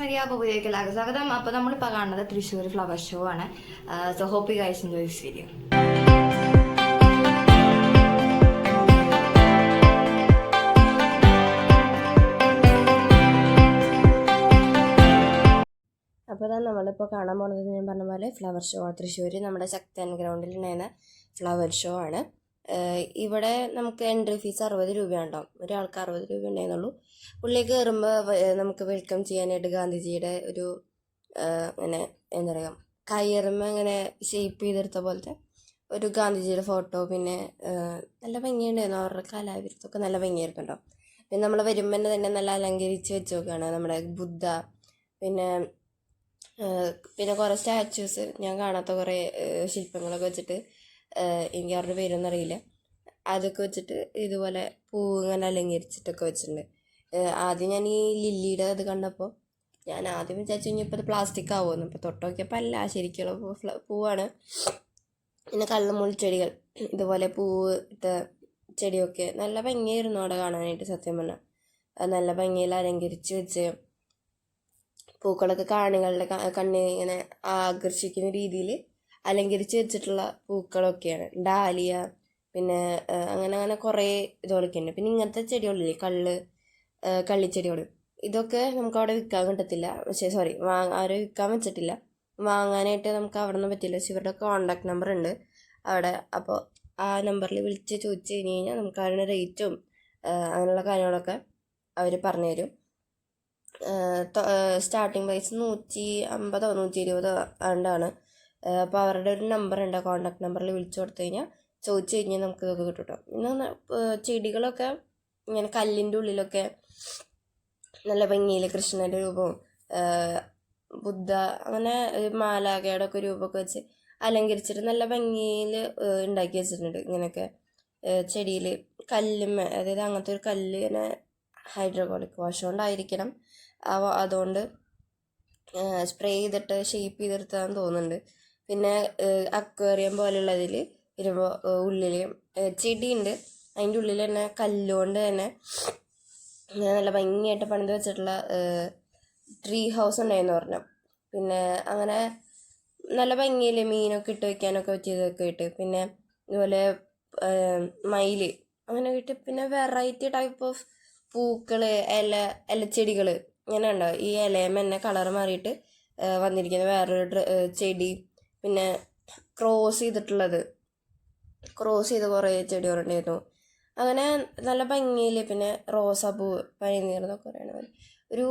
Maria അപ്പോൾ നമ്മൾ സ്വാഗതം. കാണുന്നത് തൃശ്ശൂർ ഫ്ലവർ ഷോ ആണ്. So hope you guys enjoy this video അപ്പോൾ ഇതാ നമ്മളിപ്പോൾ കാണാൻ പോകുന്നത് ഞാൻ പറഞ്ഞ പോലെ ഫ്ലവർ ഷോ ആണ്. തൃശ്ശൂർ നമ്മുടെ ശക്തൻ ഗ്രൗണ്ടിൽ ഉണ്ടായിരുന്ന ഫ്ലവർ ഷോ ആണ്. ഇവിടെ നമുക്ക് എൻട്രി ഫീസ് അറുപത് രൂപയുണ്ടോ ഒരാൾക്ക് അറുപത് രൂപ ഉണ്ടായിരുന്നുള്ളൂ. ഉള്ളിൽ കയറുമ്പോൾ നമുക്ക് വെൽക്കം ചെയ്യാനായിട്ട് ഗാന്ധിജിയുടെ ഒരു അങ്ങനെ എന്താ പറയുക കയറുമ്പോൾ അങ്ങനെ ഷേപ്പ് ചെയ്തെടുത്ത പോലത്തെ ഒരു ഗാന്ധിജിയുടെ ഫോട്ടോ പിന്നെ നല്ല ഭംഗിയുണ്ടായിരുന്നു. അവരുടെ കലാവിരുത്തൊക്കെ നല്ല ഭംഗിയായിരുന്നുണ്ടോ പിന്നെ നമ്മൾ വരുമ്പോൾ തന്നെ നല്ല അലങ്കരിച്ച് വെച്ച് നോക്കുകയാണ് നമ്മുടെ ബുദ്ധ പിന്നെ പിന്നെ കുറേ സ്റ്റാച്യൂസ് ഞാൻ കാണാത്ത കുറേ ശില്പങ്ങളൊക്കെ വെച്ചിട്ട് എനിക്ക് അവരുടെ പേരൊന്നും അറിയില്ല അതൊക്കെ വെച്ചിട്ട് ഇതുപോലെ പൂ ഇങ്ങനെ അലങ്കരിച്ചിട്ടൊക്കെ വെച്ചിട്ടുണ്ട്. ആദ്യം ഞാൻ ഈ ലില്ലിയുടെ ഇത് കണ്ടപ്പോൾ ഞാൻ ആദ്യം വിചാരിച്ചു കഴിഞ്ഞപ്പോൾ ഇത് പ്ലാസ്റ്റിക് ആവുമെന്ന്. ഇപ്പോൾ തൊട്ട് നോക്കിയപ്പോൾ അല്ല ശരിക്കുള്ള പൂവാണ്. പിന്നെ കള്ളുമുൾച്ചെടികൾ ഇതുപോലെ പൂവ് ഇട്ട ചെടിയൊക്കെ നല്ല ഭംഗിയായിരുന്നു അവിടെ കാണാനായിട്ട് സത്യം പറഞ്ഞാൽ നല്ല ഭംഗിയിൽ അലങ്കരിച്ച് വെച്ച് പൂക്കളൊക്കെ കാണികളുടെ കണ്ണിനെ ഇങ്ങനെ ആകർഷിക്കുന്ന രീതിയിൽ അലങ്കരിച്ച് വെച്ചിട്ടുള്ള പൂക്കളൊക്കെയാണ്. ഡാലിയ പിന്നെ അങ്ങനെ അങ്ങനെ കുറേ ഇതുകളൊക്കെ ഉണ്ട്. പിന്നെ ഇങ്ങനത്തെ ചെടികളില്ലേ കള്ള് കള്ളിച്ചെടികൾ ഇതൊക്കെ നമുക്ക് അവിടെ വിൽക്കാൻ കിട്ടത്തില്ല. പക്ഷേ സോറി വാങ്ങ അവരെ വിൽക്കാൻ വെച്ചിട്ടില്ല. വാങ്ങാനായിട്ട് നമുക്ക് അവിടെ നിന്ന് പറ്റില്ല. പക്ഷെ ഇവരുടെ കോണ്ടാക്ട് നമ്പർ ഉണ്ട് അവിടെ. അപ്പോൾ ആ നമ്പറിൽ വിളിച്ച് ചോദിച്ചു കഴിഞ്ഞ് കഴിഞ്ഞാൽ നമുക്ക് അതിന്റെ റേറ്റും അങ്ങനെയുള്ള കാര്യങ്ങളൊക്കെ അവർ പറഞ്ഞു തരും. സ്റ്റാർട്ടിങ് പ്രൈസ് നൂറ്റി അമ്പതോ നൂറ്റി ഇരുപതോ ആണ്ടാണ്. അപ്പോൾ അവരുടെ ഒരു നമ്പർ ഉണ്ട്. കോൺടാക്ട് നമ്പറിൽ വിളിച്ചു കൊടുത്തു കഴിഞ്ഞാൽ ചോദിച്ചു കഴിഞ്ഞാൽ നമുക്ക് ഇതൊക്കെ കിട്ടും കേട്ടോ പിന്നെ ചെടികളൊക്കെ ഇങ്ങനെ കല്ലിന്റെ ഉള്ളിലൊക്കെ നല്ല ഭംഗിയിൽ കൃഷ്ണന്റെ രൂപവും ബുദ്ധ അങ്ങനെ മാലാഖയുടെ ഒക്കെ രൂപമൊക്കെ വെച്ച് അലങ്കരിച്ചിട്ട് നല്ല ഭംഗിയിൽ ഉണ്ടാക്കി വെച്ചിട്ടുണ്ട് ഇങ്ങനെയൊക്കെ. ചെടിയിൽ കല്ലുമ്മ അതായത് അങ്ങനത്തെ ഒരു കല്ല് ഇങ്ങനെ ഹൈഡ്രോകോളിക് വാഷ് കൊണ്ടായിരിക്കണം. അതുകൊണ്ട് സ്പ്രേ ചെയ്തിട്ട് ഷേപ്പ് ചെയ്തെടുത്താന്ന് തോന്നുന്നുണ്ട്. പിന്നെ അക്വേറിയം പോലുള്ളതിൽ വരുമ്പോൾ ഉള്ളിൽ ചെടിയുണ്ട്. അതിന്റെ ഉള്ളിൽ തന്നെ കല്ലുകൊണ്ട് തന്നെ നല്ല ഭംഗിയായിട്ട് പണിത് വെച്ചിട്ടുള്ള ട്രീ ഹൗസ് ഉണ്ടായെന്ന് പറഞ്ഞു. പിന്നെ അങ്ങനെ നല്ല ഭംഗിയിൽ മീനൊക്കെ ഇട്ട് വെക്കാനൊക്കെ പറ്റിയതൊക്കെ ഇട്ട് പിന്നെ ഇതുപോലെ മയിൽ അങ്ങനെ ഇട്ട് പിന്നെ വെറൈറ്റി ടൈപ്പ് ഓഫ് പൂക്കൾ ഇല ഇലച്ചെടികൾ ഇങ്ങനെ ഉണ്ടാവും ഈ ഇലയമ്മ തന്നെ കളർ മാറിയിട്ട് വന്നിരിക്കുന്ന വേറൊരു ചെടി. പിന്നെ ക്രോസ് ചെയ്തിട്ടുള്ളത്. ക്രോസ് ചെയ്ത കുറേ ചെടികളുണ്ടായിരുന്നു. അങ്ങനെ നല്ല ഭംഗിയിൽ പിന്നെ റോസാപ്പൂ പനിനീർ എന്നൊക്കെ ഒരു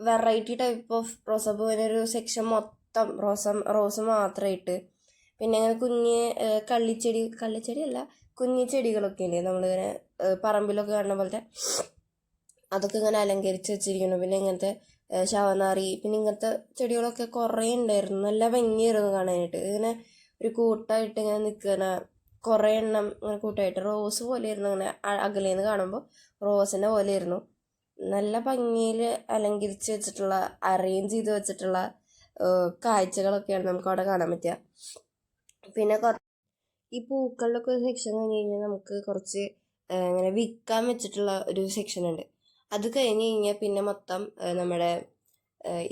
വെറൈറ്റി ടൈപ്പ് ഓഫ് റോസാപ്പൂവിന്റെ ഒരു സെക്ഷൻ മൊത്തം റോസ റോസ് മാത്രമായിട്ട് പിന്നെ അങ്ങനെ കുഞ്ഞ് കള്ളിച്ചെടി കള്ളിച്ചെടി അല്ല കുഞ്ഞു ചെടികളൊക്കെ ഉണ്ട് നമ്മളിങ്ങനെ പറമ്പിലൊക്കെ കാണുന്ന പോലത്തെ. അതൊക്കെ ഇങ്ങനെ അലങ്കരിച്ച് വെച്ചിരിക്കുന്നു. പിന്നെ ഇങ്ങനത്തെ ശവനാറി പിന്നെ ഇങ്ങനത്തെ ചെടികളൊക്കെ കുറേ ഉണ്ടായിരുന്നു നല്ല ഭംഗിയായിരുന്നു കാണാനായിട്ട്. ഇങ്ങനെ ഒരു കൂട്ടായിട്ട് ഇങ്ങനെ നിൽക്കുന്ന കുറേ എണ്ണം ഇങ്ങനെ കൂട്ടായിട്ട്. റോസ് പോലെയായിരുന്നു അങ്ങനെ അകലയിൽ അകലേന്ന് കാണുമ്പോൾ റോസിന്റെ പോലെയായിരുന്നു. നല്ല ഭംഗിയിൽ അലങ്കരിച്ച് വെച്ചിട്ടുള്ള അറേഞ്ച് ചെയ്ത് വെച്ചിട്ടുള്ള കാഴ്ചകളൊക്കെയാണ് നമുക്ക് അവിടെ കാണാൻ പറ്റുക പിന്നെ ഈ പൂക്കളിലൊക്കെ ഒരു സെക്ഷൻ കഴിഞ്ഞ് കഴിഞ്ഞാൽ നമുക്ക് കുറച്ച് ഇങ്ങനെ വിൽക്കാൻ വെച്ചിട്ടുള്ള ഒരു സെക്ഷൻ ഉണ്ട്. അത് കഴിഞ്ഞ് കഴിഞ്ഞാൽ പിന്നെ മൊത്തം നമ്മുടെ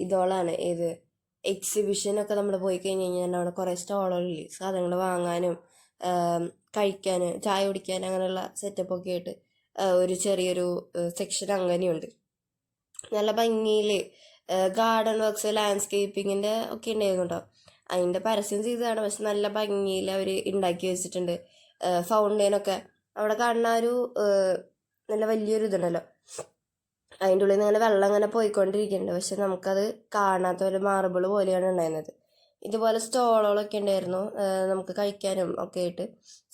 ഇതോളാണ്. ഏത് എക്സിബിഷനൊക്കെ നമ്മൾ പോയി കഴിഞ്ഞ് കഴിഞ്ഞാൽ അവിടെ കുറേ സ്റ്റോളുകളിൽ സാധനങ്ങൾ വാങ്ങാനും കഴിക്കാൻ ചായ കുടിക്കാൻ അങ്ങനെയുള്ള സെറ്റപ്പൊക്കെ ആയിട്ട് ഒരു ചെറിയൊരു സെക്ഷൻ അങ്ങനെയുണ്ട്. നല്ല ഭംഗിയിൽ ഗാർഡൻ വർക്ക്സ് ലാൻഡ്സ്കേപ്പിങ്ങിന്റെ ഒക്കെ ഉണ്ടായിരുന്നു കേട്ടോ അതിന്റെ പരസ്യം ചെയ്തതാണ്. പക്ഷെ നല്ല ഭംഗിയിൽ അവർ ഉണ്ടാക്കി വെച്ചിട്ടുണ്ട്. ഫൗണ്ടൈനൊക്കെ അവിടെ കാണുന്ന ഒരു നല്ല വലിയൊരു ഇതുണ്ടല്ലോ അതിന്റെ ഉള്ളിൽ നിന്ന് ഇങ്ങനെ വെള്ളം ഇങ്ങനെ പോയിക്കൊണ്ടിരിക്കുന്നുണ്ട്. പക്ഷെ നമുക്കത് കാണാത്ത ഒരു മാർബിൾ പോലെയാണ് ഉണ്ടായിരുന്നത്. ഇതുപോലെ സ്റ്റോളുകളൊക്കെ ഉണ്ടായിരുന്നു. നമുക്ക് കഴിക്കാനും ഒക്കെ ആയിട്ട്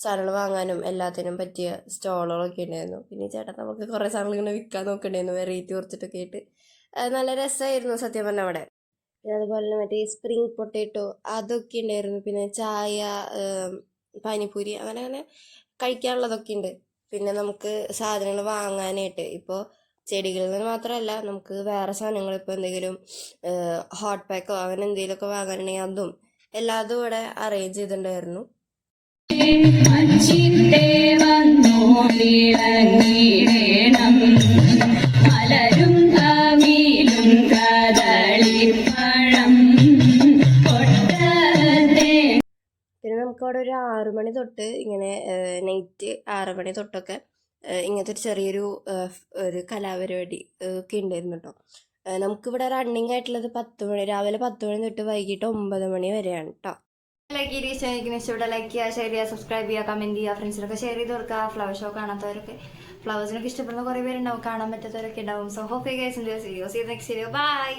സാധനങ്ങൾ വാങ്ങാനും എല്ലാത്തിനും പറ്റിയ സ്റ്റോളുകളൊക്കെ ഉണ്ടായിരുന്നു. പിന്നെ ചേട്ടൻ നമുക്ക് കുറേ സാധനങ്ങൾ ഇങ്ങനെ വിൽക്കാൻ നോക്കണ്ടായിരുന്നു. വെറൈറ്റി കുറച്ചിട്ടൊക്കെ ആയിട്ട്. നല്ല രസമായിരുന്നു സത്യം പറഞ്ഞ അവിടെ. പിന്നെ അതുപോലെ തന്നെ മറ്റേ സ്പ്രിങ് പൊട്ടേറ്റോ അതൊക്കെ ഉണ്ടായിരുന്നു. പിന്നെ ചായ പാനിപ്പൂരി അങ്ങനെ അങ്ങനെ കഴിക്കാനുള്ളതൊക്കെ ഉണ്ട്. പിന്നെ നമുക്ക് സാധനങ്ങൾ വാങ്ങാനായിട്ട് ഇപ്പോൾ ചെടികളിൽ നിന്ന് മാത്രമല്ല നമുക്ക് വേറെ സാധനങ്ങൾ ഇപ്പോൾ എന്തെങ്കിലും ഹോട്ട് പാക്കോ അങ്ങനെ എന്തെങ്കിലുമൊക്കെ വാങ്ങാനുണ്ടെങ്കിൽ അതും എല്ലാതും ഇവിടെ അറേഞ്ച് ചെയ്തിട്ടുണ്ടായിരുന്നു. പിന്നെ നമുക്കവിടെ ഒരു ആറുമണി തൊട്ട് ഇങ്ങനെ നൈറ്റ് ആറുമണി തൊട്ടൊക്കെ ഇങ്ങനത്തെ ഒരു ചെറിയൊരു ഒരു കലാപരിപാടി ഒക്കെ ഉണ്ടായിരുന്നു കേട്ടോ നമുക്കിവിടെ റണ്ണിങ് ആയിട്ടുള്ളത് പത്ത് മണി രാവിലെ പത്ത് മണി തൊട്ട് വൈകിട്ട് ഒമ്പത് മണി വരെയാണ് കേട്ടോ ലൈക്ക് ചെയ്ത് ഇഷ്ടമായിരിക്കും ഇഷ്ടപ്പെട്ട ലൈക്ക് ചെയ്യുക ഷെയർ ചെയ്യുക സബ്സ്ക്രൈബ് ചെയ്യുക കമന്റ് ചെയ്യുക ഫ്രണ്ട്സിനൊക്കെ ഷെയർ ചെയ്ത് കൊടുക്കുക ഫ്ലവർ ഷോ കാണാത്തവരൊക്കെ. ഫ്ലവേഴ്സിനൊക്കെ ഇഷ്ടപ്പെടുന്ന കുറേ പേരുണ്ടാവും കാണാൻ പറ്റാത്തവരൊക്കെ ഉണ്ടാവും. So hope guys enjoy this video see next video bye